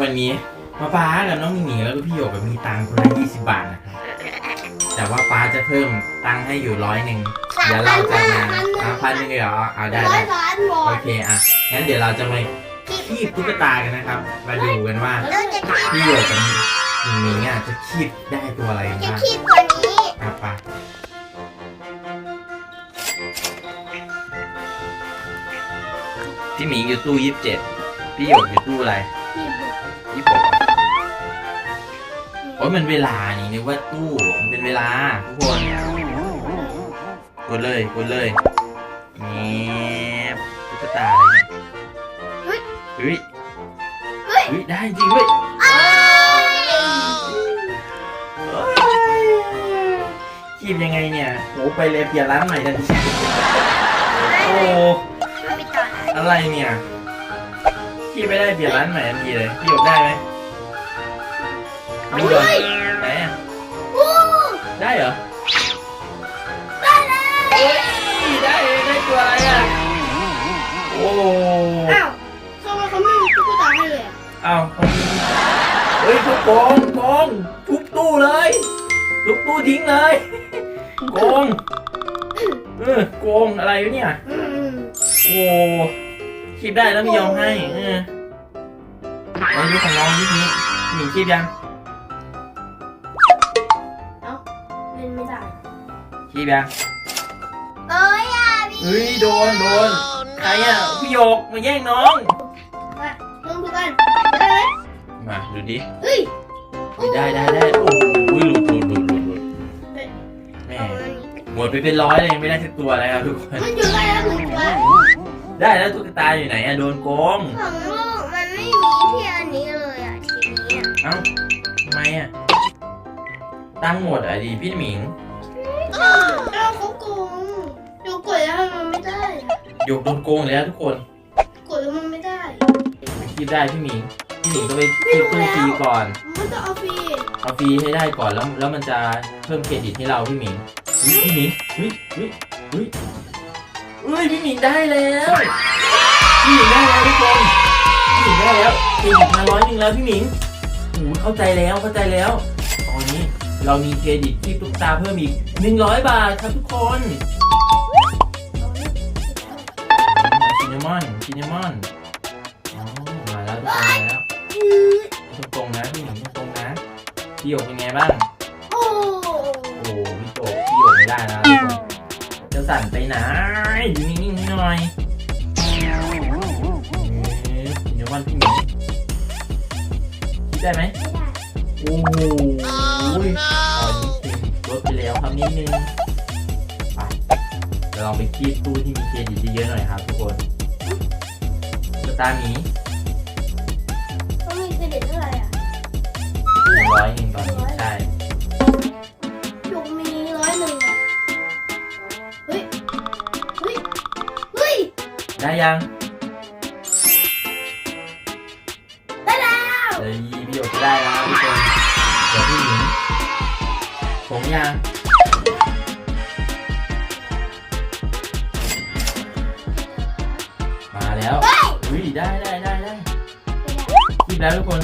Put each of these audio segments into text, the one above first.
วันนี้ป้าป้ากับน้องหมีหมีแล้วก็พี่โยกกับมีตังค์คนละยี่สิบบาทนะครับแต่ว่าป้าจะเพิ่มตังค์ให้อยู่ร้อยหนึ่งเดี๋ยวเราจะมาอะพันหนึ่งเหรอเอาได้ร้อได้ยล้านบอโอลเคอะงั้นเดี๋ยวเราจะมาคีบตุ๊กตากันนะครับ มาดูกันว่าเราจะคีบพี่โยกกับหมีหมีอะจะคีบได้ตัวอะไรกันจะบ้างคีบตัวนี้ อะไปพี่หมีอยู่ตู้ยี่สิบเจ็ดพี่โยกอยู่ตู้อะไร โอ้ยมันเวลานี่นึกว่าตู้มันเป็นเวลาทุกคนกดเลยกดเลยแงบตุ๊กตาอะไรเนี่ยเฮ้ยเฮ้ยได้จริงเว้ยคีบยังไงเนี่ยโหไปเลยเปลี่ยนร้านใหม่ทันทีโอ้มันมีต่ออะไรเนี่ยคีบไม่ได้เปลี่ยนร้านใหม่ทันทีเลยพี่หยกได้ไหม ไม่โดนไหนอะโอ้ได้เหรอ ได้แล้วเฮ้ยได้ได้ตัวอะไรอะ โอ้อ้าวทำไมเขาไม่มีตุ๊กตาให้เลยอะเอาเขามีเฮ้ยเขาโกงโกงทุบตู้เลยทุบตู้ทิ้งเลยโกงเออโกงอะไรวะเนี่ย อืมโอ้คีบได้แล้วไม่ยอมให้เออไอ้ดูของน้องนิดนี้หนีคีบยัง คีบยังเอ้ยอะพี่เฮ้ยโดนโดนใครอะพี่โยกมาแย่งน้อง มาลองดูกันได้ไหมมาดูดิเฮ้ยไม่ได้ได้ได้โอ้ยหลุดหลุดหลุดหลุดหลุดแม่เอาอันนี้หมดไปเป็นร้อยเลยยังไม่ได้สักตัวเลยครับทุกคน มันอยู่ได้แล้วหนึ่งตัวได้แล้วตุ๊กตาอยู่ไหนอะโดนโกงของลูกมันไม่มีที่อันนี้เลยอะทีนี้อะเอ้าทำไมอะตั้งหมดอะดีพี่หมิง อ้าวเขาโกงเดี๋ยกดแล้วมันไม่ได้อะโยกโดนโกงแล้วทุกคนกดแล้วมันไม่ได้คิดได้พี่หมิงพี่หมิงก็ไปคิดตู้ฟรีก่อนมันจะเอาฟรีเอาฟรีให้ได้ก่อนแล้วแล้วมันจะเพิ่มเครดิตให้เราพี่หมิงเฮ้ยพี่หมิงเฮ้ยเฮ้ยเฮ้ยเฮ้ยพี่หมิงได้แล้วพี่หมิงได้แล้วทุกคนพี่หมิงได้แล้วเครดิตมาร้อยหนึ่งแล้วพี่หมิงโอ้โหเข้าใจแล้วเข้าใจแล้ว เรามีเครดิตที่ตุ๊กตาเพิ่มอีก 100 บาทครับทุกคนซินนามอนซินนามอนอ๋อมาแล้วทุกคนมาแล้วตรงนะพี่หมิงตรงนะพี่หยกเป็นไงบ้าง โอ้โอ้พี่โจพี่หยกไม่ได้นะจะสั่นไปไหนอยู่นิ่งๆหน่อยซินนามอนพี่หมิงคิดได้ไหม โอ้โหตอนนี้เครดิตลดไปแล้วครับนิดนึงไปเดี๋ยวเราไปคีบตู้ที่มีเครดิตเยอะๆหน่อยครับทุกคนสตาร์หมีเขามีเครดิตเท่าไหร่อะหนึ่งร้อยหนึ่งตอนนี้ใช่หยกมีร้อยหนึ่งอะเฮ้ย เฮ้ย เฮ้ย ได้ยัง ได้แล้วเดี๋ยวพี่หยกจะได้แล้วทุกคน เดี๋ยวพี่หมิงผมยังมาแล้วอุ้ยได้ได้ได้ได้คีบแล้วทุกคน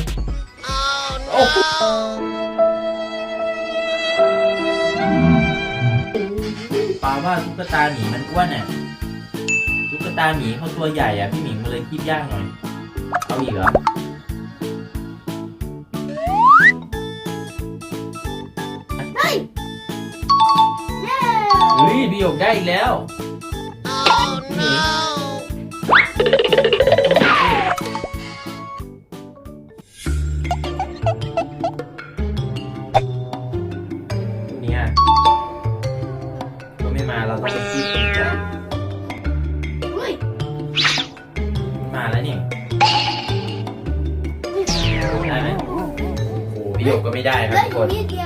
โอ้โหปาว่าตุ๊กตาหมีมันอ้วนอะตุ๊กตาหมีเขาตัวใหญ่อะพี่หมิงมันเลยคีบยากหน่อย เอาอีกเหรอ เฮ้ยพี่หยกได้อีกแล้วพี่หมิงเนี่ยก็ไม่มาเราต้องไปคีบกันก่อนเฮ้ยมาแล้วนี่ได้ไหมโอ้โหพี่หยกก็ไม่ได้คเหรับลือทุกอคยู่นนิดเดียว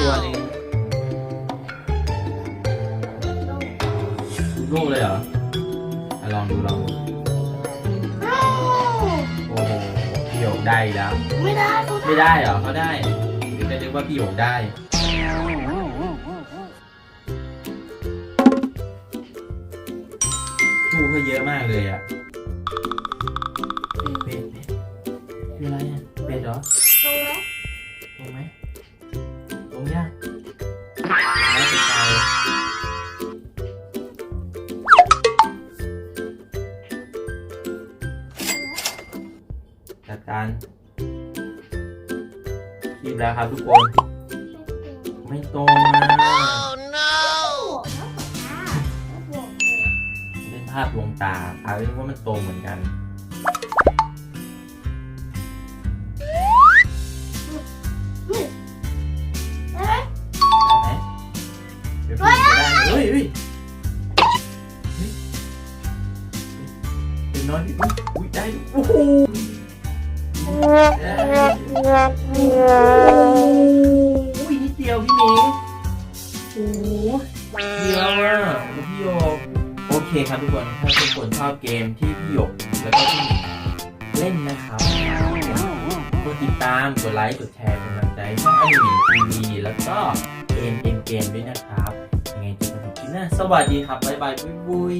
ตัวหนึงลูกเลยเหรออะลองดูลองดูอ้าวโอ้โหพี่หยกได้อีกแล้ว ไม่ได้เขาไม่ได้เหรอเขาได้หรือจะเรียกว่าพี่หยกได้ ตู้เขาเยอะมากเลยอะเป็ดเป็ดคืออะไรอะเป็ดเหรอ การคีบแล้วครับทุกคน ไม่ตรงนะบวกเลยเป็นภาพดวงตาอาเรียกว่ามันตรงเหมือนกันได้ไหมได้ไหมเดี๋ยวพี่จะได้เฮ้ยเฮ้ยเป็นน้อยพี่อุ๊ยอุ้ยได้โอ้โห ทุกคนถ้าทุกคนชอบเกมที่พี่หยกแล้วก็พี่หมิงเล่นนะครับกดติดตาม กดไลค์ กดแชร์เป็นกำลังใจช่องไอหมิงทีวีแล้วก็เกมเกมเกมด้วยนะครับ ยังไงเจอกันใหม่คลิปหน้าสวัสดีครับ บ๊ายบายบุ้ย